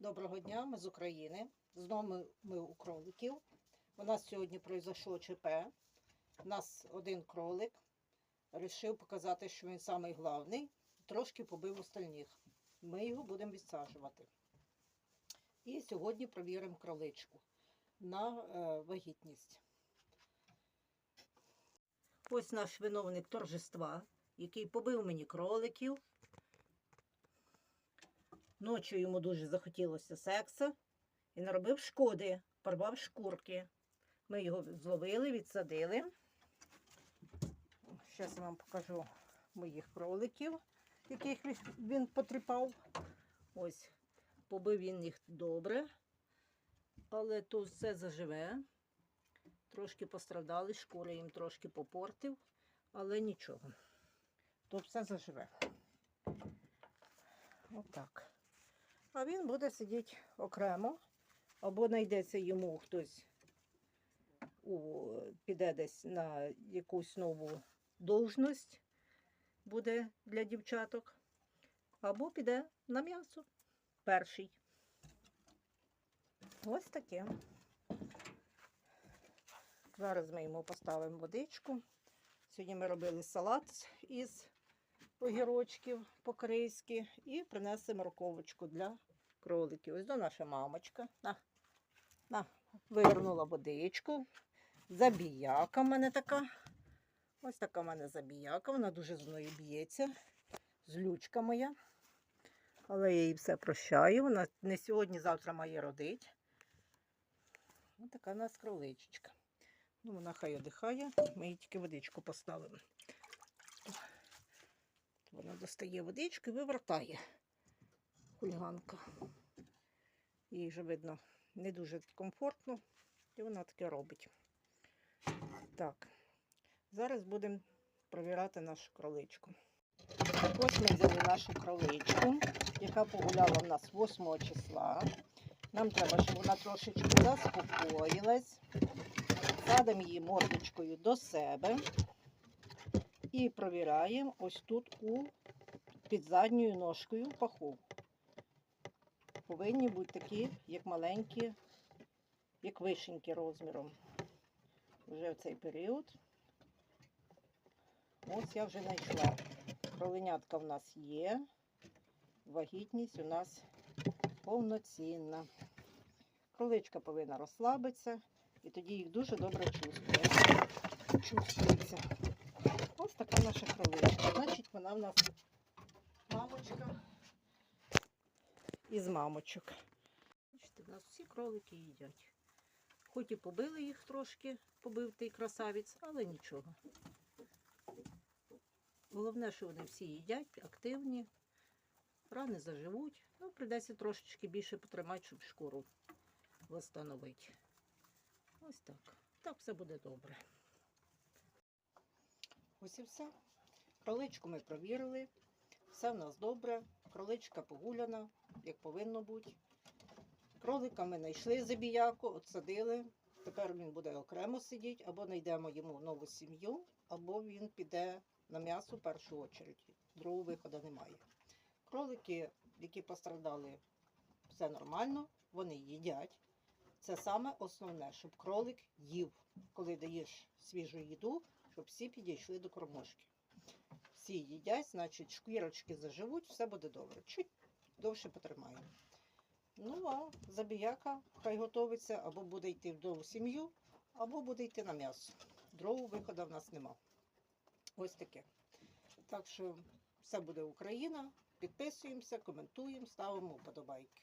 Доброго дня, ми з України. Знову ми, у кроликів. У нас сьогодні пройшло ЧП. У нас один кролик вирішив показати, що він самий главний. Трошки побив остальних. Ми його будемо відсаджувати. І сьогодні провіримо кроличку на е, вагітність. Ось наш виновник торжества, який побив мені кроликів. Ночі йому дуже захотілося секса і наробив шкоди, порвав шкурки. Ми його зловили, відсадили. Зараз я вам покажу моїх кроликів, яких він- потріпав. Ось, побив він їх добре, але то все заживе. Трошки постраждали, шкура їм трошки попортив, але нічого. То все заживе. Отак. А він буде сидіти окремо, або знайдеться йому хтось піде десь на якусь нову должність, буде для дівчаток, або піде на м'ясо перший. Ось таке. Зараз ми йому поставимо водичку. Сьогодні ми робили салат із огірочків по-корейськи і принесли морковочку для кроликів. Ось до наша мамочка. На, на, вивернула водичку. Забіяка в мене така. Ось така в мене забіяка. Вона дуже зі мною б'ється. Злючка моя. Але я їй все прощаю. Вона не сьогодні, завтра має родити. Ось така в нас кроличечка. Ну, вона хай одихає, ми їй тільки водичку поставимо. Вона достає водичку і вивертає хуліганка. Їй вже видно не дуже комфортно, і вона таке робить. Так, зараз будемо провіряти нашу кроличку. Ось ми взяли нашу кроличку, яка погуляла в нас 8 числа. Нам треба, щоб вона трошечки заспокоїлась. Садимо її мордочкою до себе і провіряємо ось тут у під задньою ножкою паху. Повинні бути такі, як маленькі, як вишеньки розміром. Вже в цей період. Ось я вже знайшла. Кроленятка в нас є. Вагітність у нас повноцінна. Кроличка повинна розслабитися, і тоді їх дуже добре чувствує. чувствується. Ось така наша кроличка. Значить, вона в нас мамочка із мамочок. Бачите, в нас всі кролики їдять. Хоч і побили їх трошки, побив той красавець, але нічого. Головне, що вони всі їдять, активні, рани заживуть. Ну, прийдеться трошечки більше потримати, щоб шкуру встановити. Ось так. Так все буде добре. Ось і все. Кроличку ми провірили. Все в нас добре. Кроличка погуляна, як повинно бути. Кролика ми знайшли забіяку, отсадили. Тепер він буде окремо сидіти, або знайдемо йому нову сім'ю, або він піде на м'ясо в першу чергу. Другого виходу немає. Кролики, які постраждали, все нормально, вони їдять. Це саме основне, щоб кролик їв, коли даєш свіжу їду, щоб всі підійшли до кормушки. Всі їдять, значить, шкірочки заживуть, все буде добре. Чуть довше потримаємо. Ну, а забіяка хай готовиться, або буде йти в нову сім'ю, або буде йти на м'ясо. Другого виходу в нас нема. Ось таке. Так що все буде Україна. Підписуємося, коментуємо, ставимо вподобайки.